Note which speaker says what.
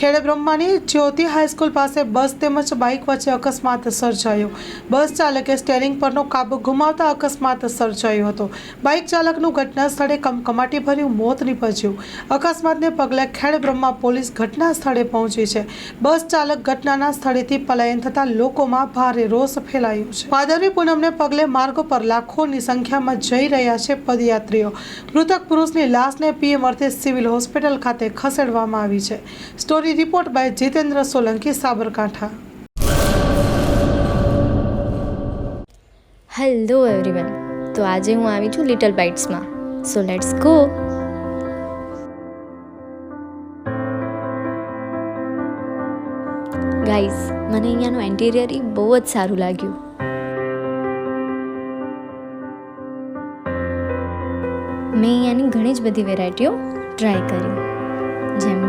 Speaker 1: ખેડે બ્રહ્માની જ્યોતિ high school પાસે બસ તેમજ bike વચ્ચે અકસ્માત સર્જાયો. બસ ચાલકે સ્ટેરિંગ પરનો કાબુ ગુમાવતા અકસ્માત સર્જાયો હતો. બાઇક ચાલકનું ઘટના સ્થળે કમકમાટી ભર્યું, મોત નીપજ્યું. અકસ્માતને પગલે ખેડ બ્રહ્મા પોલીસ ઘટના સ્થળે પહોંચી છે. બસ ચાલક ઘટનાના સ્થળેથી પલાયન થતાં લોકોમાં ભારે રોષ ફેલાયો છે. ભાદરવી પૂનમને પગલે માર્ગો પર લાખોની સંખ્યામાં જઈ રહ્યા છે પદયાત્રીઓ. મૃતક પુરુષની લાશને પીએમ અર્થે સિવિલ હોસ્પિટલ ખાતે ખસેડવામાં આવી છે. Story report by Jitendra Solanki, Sabarkantha.
Speaker 2: Hello everyone તો આજે હું આવી છું લિટલ બાઇટ્સમાં સો લેટ્સ ગો ગાઈઝ મને અહીંયાનું એન્ટિરિયર એ બહુ જ સારું લાગ્યું. મેં અહીંયાની ઘણી જ બધી વેરાયટીઓ ટ્રાય કરી. જેમ